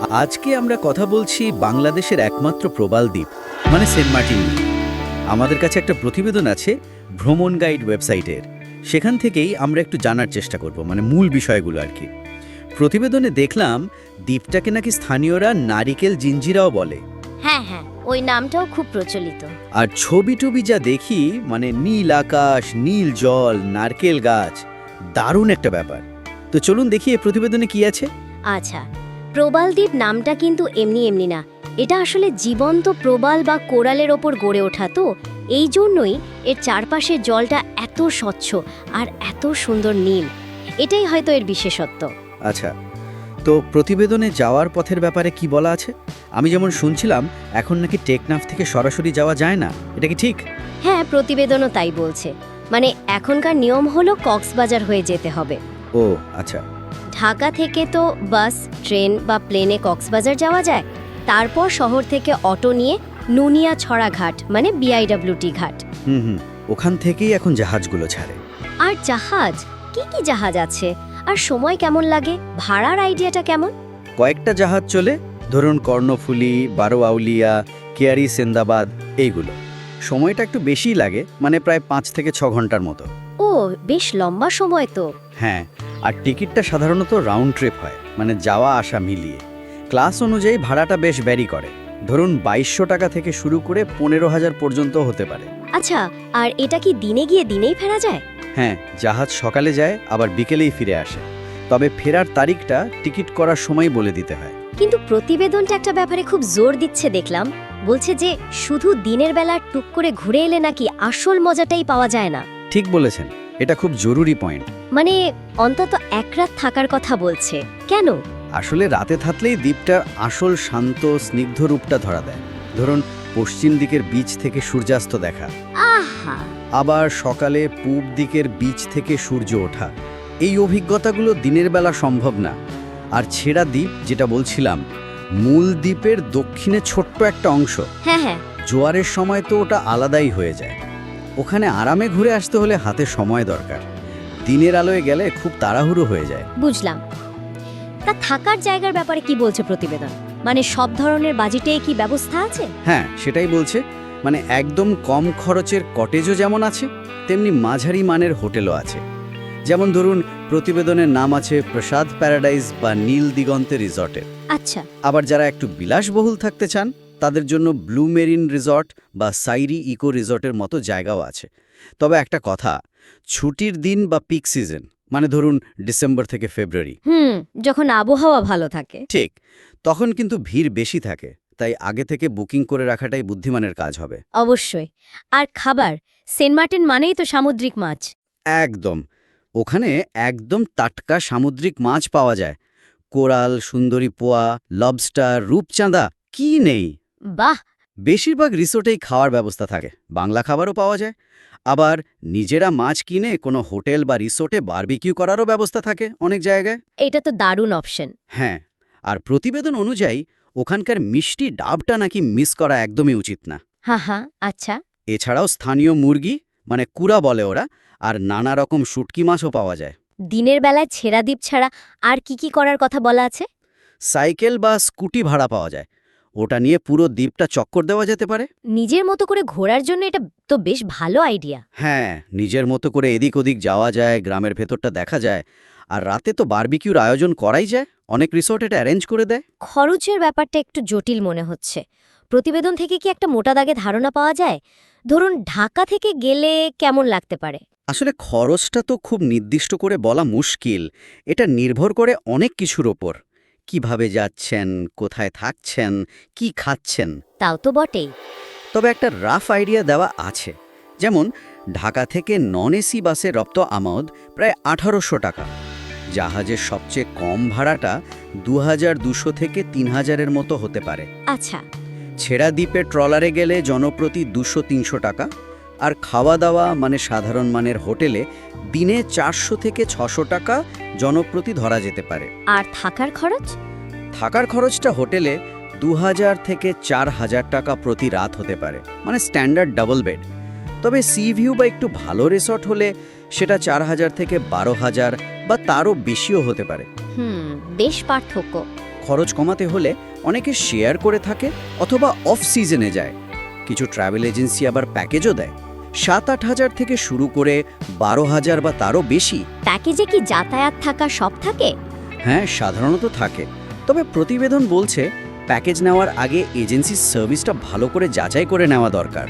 আজকে আমরা কথা বলছি বাংলাদেশের একমাত্র প্রবাল দ্বীপ মানে সেন্ট মার্টিন আমাদের কাছে একটা প্রতিবেদন আছে ভ্রমণ গাইড ওয়েবসাইটের। সেখান থেকেই আমরা একটু জানার চেষ্টা করব মানে মূল বিষয়গুলো আর কি। প্রতিবেদনে দেখলাম দ্বীপটাকে নাকি স্থানীয়রা নারিকেল জিঞ্জিরাও বলে। হ্যাঁ হ্যাঁ ওই নামটাও খুব প্রচলিত। আর ছবি টবি যা দেখি মানে নীল আকাশ নীল জল নারকেল গাছ দারুণ একটা ব্যাপার। তো চলুন দেখি এই প্রতিবেদনে কি আছে। আচ্ছা প্রবালদ্বীপ নামটা কিন্তু এমনি এমনি না। এটা আসলে জীবন্ত প্রবাল বা কোরালের ওপর গড়ে ওঠা তো। এই জন্যই এর চারপাশের জলটা এত স্বচ্ছ আর এত সুন্দর নীল। এটাই হয়তো এর বিশেষত্ব। আচ্ছা তো প্রতিবেদনে যাওয়ার পথের ব্যাপারে কি বলা আছে? আমি যেমন শুনছিলাম এখন নাকি টেকনাফ থেকে সরাসরি যাওয়া যায় না। এটা কি ঠিক? হ্যাঁ প্রতিবেদনও তাই বলছে। মানে এখনকার নিয়ম হলো কক্সবাজার হয়ে যেতে হবে। ও আচ্ছা। ঢাকা থেকে তো বাস ট্রেন বা প্লেনে কক্সবাজার যাওয়া যায়। তারপর শহর থেকে অটো নিয়ে নুনিয়া ছড়া ঘাট মানে বিআইডব্লিউটি ঘাট। হুম হুম ওখান থেকেই এখন জাহাজগুলো ছাড়ে। আর জাহাজ? কি কি জাহাজ আছে? আর সময় কেমন লাগে? ভাড়ার আইডিয়াটা কেমন? কয়েকটা জাহাজ চলে ধরুন কর্ণফুলি বারো আউলিয়া কেয়ারি সেন্দাবাদ এইগুলো। সময়টা একটু বেশিই লাগে মানে প্রায় পাঁচ থেকে ছ ঘণ্টার মতো। ও বেশ লম্বা সময় তো। হ্যাঁ আর টিকিটটা সাধারণত রাউন্ড ট্রিপ হয় মানে যাওয়া আসা মিলিয়ে। ক্লাস অনুযায়ী ভাড়াটা বেশ ব্যারি করে। ধরুন বাইশশো টাকা থেকে শুরু করে পনেরো হাজার পর্যন্ত হতে পারে। আচ্ছা আর এটা কি দিনে গিয়ে দিনেই ফেরা যায়? হ্যাঁ জাহাজ সকালে যায় আবার বিকেলেই ফিরে আসে। তবে ফেরার তারিখটা টিকিট করার সময় বলে দিতে হয়। কিন্তু প্রতিবেদনটা একটা ব্যাপারে খুব জোর দিচ্ছে দেখলাম। বলছে যে শুধু দিনের বেলা টুক করে ঘুরে এলে নাকি আসল মজাটাই পাওয়া যায় না। ঠিক বলেছেন। এটা খুব জরুরি পয়েন্ট মানে অন্তত এক রাত থাকার কথা বলছে। কেন? আসলে রাতে থাকলেই দ্বীপটার আসল শান্ত স্নিগ্ধ রূপটা ধরা দেয়। ধরুন পশ্চিম দিকের বীচ থেকে সূর্যাস্ত দেখা। আহা! আবার সকালে পূব দিকের বীচ থেকে সূর্য ওঠা। এই অভিজ্ঞতাগুলো দিনের বেলা সম্ভব না। আর ছেঁড়া দ্বীপ যেটা বলছিলাম মূল দ্বীপের দক্ষিণে ছোট্ট একটা অংশ। হ্যাঁ হ্যাঁ। জোয়ারের সময় তো ওটা আলাদাই হয়ে যায়। ওখানে আরামে ঘুরে আসতে হলে হাতে সময় দরকার। দিনের আলোয় গেলে খুব তাড়াহুড়ো হয়ে যায়। বুঝলাম। তা থাকার জায়গার ব্যাপারে কি বলছে প্রতিবেদন? মানে সব ধরনের বাজেটে কি ব্যবস্থা আছে? হ্যাঁ সেটাই বলছে। মানে একদম কম খরচের কটেজও যেমন আছে তেমনি মাঝারি মানের হোটেলও আছে। যেমন ধরুন প্রতিবেদনের নাম আছে প্রসাদ প্যারাডাইজ বা নীল দিগন্তে রিসর্টের আচ্ছা। আবার যারা একটু বিলাসবহুল থাকতে চান তাদের জন্য ব্লু মেরিন রিসর্ট বা সাইরি ইকো রিসর্টের মতো জায়গাও আছে। তবে একটা কথা ছুটির দিন বা পিক সিজন মানে ধরুন ডিসেম্বর থেকে ফেব্রুয়ারি হুম যখন আবহাওয়া ভালো থাকে। ঠিক তখন কিন্তু ভিড় বেশি থাকে তাই আগে থেকে বুকিং করে রাখাটাই বুদ্ধিমানের কাজ হবে। অবশ্যই আর খাবার সেন্ট মার্টিন মানেই তো সামুদ্রিক মাছ। একদম ওখানে একদম টাটকা সামুদ্রিক মাছ পাওয়া যায়। কোরাল সুন্দরী পোয়া লবস্টার রূপচাঁদা কি নেই? বাহ বেশিরভাগ রিসোর্টেই খাওয়ার ব্যবস্থা থাকে। বাংলা খাবারও পাওয়া যায়। আবার নিজেরা মাছ কিনে কোনো হোটেল বা রিসোর্টে বারবিকিউ করারও ব্যবস্থা থাকে অনেক জায়গায়। এটা তো দারুণ অপশন। হ্যাঁ আর প্রতিবেদন অনুযায়ী ওখানকার মিষ্টি ডাবটা নাকি মিস করা একদমই উচিত না। হ্যাঁ হ্যাঁ আচ্ছা। এছাড়াও স্থানীয় মুরগি মানে কুড়া বলে ওরা আর নানা রকম শুটকি মাছও পাওয়া যায়। দিনের বেলায় ছেঁড়া দ্বীপ ছাড়া আর কি কি করার কথা বলা আছে? সাইকেল বা স্কুটি ভাড়া পাওয়া যায়। ওটা নিয়ে পুরো দ্বীপটা চক্কর দেওয়া যেতে পারে? নিজের মতো করে ঘোরার জন্য এটা তো বেশ ভালো আইডিয়া। হ্যাঁ নিজের মতো করে এদিক ওদিক যাওয়া যায় গ্রামের ভেতরটা দেখা যায় আর রাতে তো বারবিকিউর আয়োজন করাই যায়। অনেক রিসোর্ট এটা অ্যারেঞ্জ করে দেয়। খরচের ব্যাপারটা একটু জটিল মনে হচ্ছে। প্রতিবেদন থেকে কি একটা মোটা দাগে ধারণা পাওয়া যায়? ধরুন ঢাকা থেকে গেলে কেমন লাগতে পারে? আসলে খরচটা তো খুব নির্দিষ্ট করে বলা মুশকিল। এটা নির্ভর করে অনেক কিছুর ওপর। কীভাবে যাচ্ছেন কোথায় থাকছেন কি খাচ্ছেন? তাও তো বটেই তবে একটা রাফ আইডিয়া দেওয়া আছে। যেমন ঢাকা থেকে নন এসি বাসে রপ্ত আমদ প্রায় আঠারোশো টাকা। জাহাজের সবচেয়ে কম ভাড়াটা দু হাজার দুশো থেকে তিন হাজারের মতো হতে পারে। আচ্ছা। ছেড়া দ্বীপে ট্রলারে গেলে জনপ্রতি দুশো তিনশো টাকা। আর খাওয়া দাওয়া মানে সাধারণ মানের হোটেলে দিনে চারশো থেকে ছশো টাকা জনপ্রতি ধরা যেতে পারে। আর থাকার খরচ? থাকার খরচটা হোটেলে দু হাজার থেকে চার হাজার টাকা প্রতি রাত হতে পারে মানে স্ট্যান্ডার্ড ডাবল বেড। তবে সি ভিউ বা একটু ভালো রিসর্ট হলে সেটা চার হাজার থেকে বারো হাজার বা তারও বেশিও হতে পারে। হুম বেশ পার্থক্য। খরচ কমাতে হলে অনেকে শেয়ার করে থাকে অথবা অফ সিজনে যায়। কিছু ট্রাভেল এজেন্সি আবার প্যাকেজও দেয়। সাত আট হাজার থেকে শুরু করে বারো হাজার বা তারও বেশি। প্যাকেজে কি যাতায়াত থাকা সব থাকে? হ্যাঁ সাধারণত থাকে। তবে প্রতিবেদন বলছে প্যাকেজ নেওয়ার আগে এজেন্সির সার্ভিসটা ভালো করে যাচাই করে নেওয়া দরকার।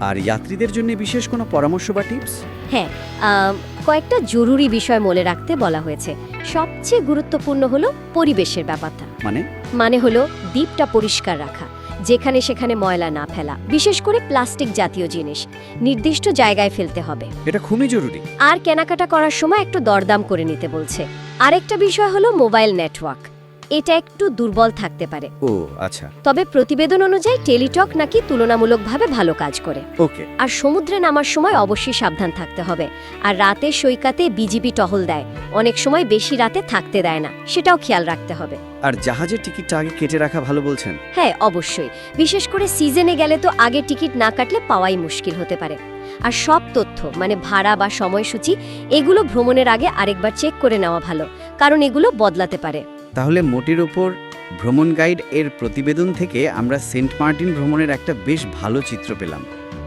আর যাত্রীদের জন্য বিশেষ কোনো পরামর্শ বা টিপস? হ্যাঁ আম, কয়েকটা জরুরি বিষয় মনে রাখতে বলা হয়েছে। সবচেয়ে গুরুত্বপূর্ণ হলো পরিবেশের ব্যাপারটা। মানে? মানে হলো দ্বীপটা পরিষ্কার রাখা। যেখানে সেখানে ময়লা না ফেলা বিশেষ করে প্লাস্টিক জাতীয় জিনিস নির্দিষ্ট জায়গায় ফেলতে হবে। এটা খুবই জরুরি। আর কেনাকাটা করার সময় একটু দরদাম করে নিতে বলছে। আরেকটা বিষয় হলো মোবাইল নেটওয়ার্ক। এটা একটু দুর্বল থাকতে পারে। ও আচ্ছা। তবে প্রতিবেদন অনুযায়ী টেলিটক নাকি তুলনামূলকভাবে ভালো কাজ করে। ওকে। আর সমুদ্রে নামার সময় অবশ্যই সাবধান থাকতে হবে। আর রাতে সৈকতে বিজিবি টহল দেয়। অনেক সময় বেশি রাতে থাকতে দেয় না। সেটাও খেয়াল রাখতে হবে। আর জাহাজের টিকিটটা আগে কেটে রাখা ভালো বলছেন? হ্যাঁ অবশ্যই। বিশেষ করে সিজনে গেলে তো আগে টিকিট না কাটলে পাওয়াই মুশকিল হতে পারে। আর সব তথ্য মানে ভাড়া বা সময়সূচি এগুলো ভ্রমণের আগে আরেকবার চেক করে নেওয়া ভালো। কারণ এগুলো বদলাতে পারে। তাহলে মোটির ওপর ভ্রমণ গাইড এর প্রতিবেদন থেকে আমরা সেন্ট মার্টিন ভ্রমণের একটা বেশ ভালো চিত্র পেলাম।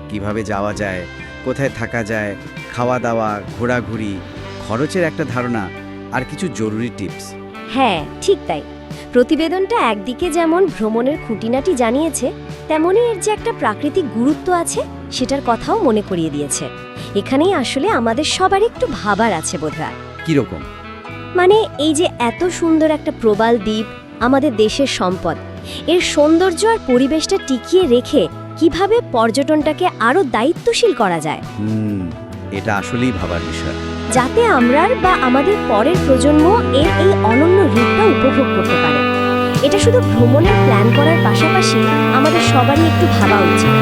কীভাবে যাওয়া যায় কোথায় থাকা যায় খাওয়া দাওয়া ঘোরাঘুরি খরচের একটা ধারণা আর কিছু জরুরি টিপস। হ্যাঁ ঠিক তাই। প্রতিবেদনটা একদিকে যেমন ভ্রমণের খুঁটিনাটি জানিয়েছে তেমনই এর যে একটা প্রাকৃতিক গুরুত্ব আছে সেটার কথাও মনে করিয়ে দিয়েছে। এখানেই আসলে আমাদের সবার একটু ভাবার আছে বোধহয়। কীরকম? মানে এই যে এত সুন্দর একটা প্রবাল দ্বীপ আমাদের দেশের সম্পদ এর সৌন্দর্য আর পরিবেশটা টিকিয়ে রেখে কীভাবে পর্যটনটাকে আরও দায়িত্বশীল করা যায়? এটা আসলেই ভাবার বিষয়। যাতে আমরা বা আমাদের পরের প্রজন্ম এর এই অনন্য রূপটা উপভোগ করতে পারে। এটা শুধু ভ্রমণের প্ল্যান করার পাশাপাশি আমাদের সবারই একটু ভাবা উচিত?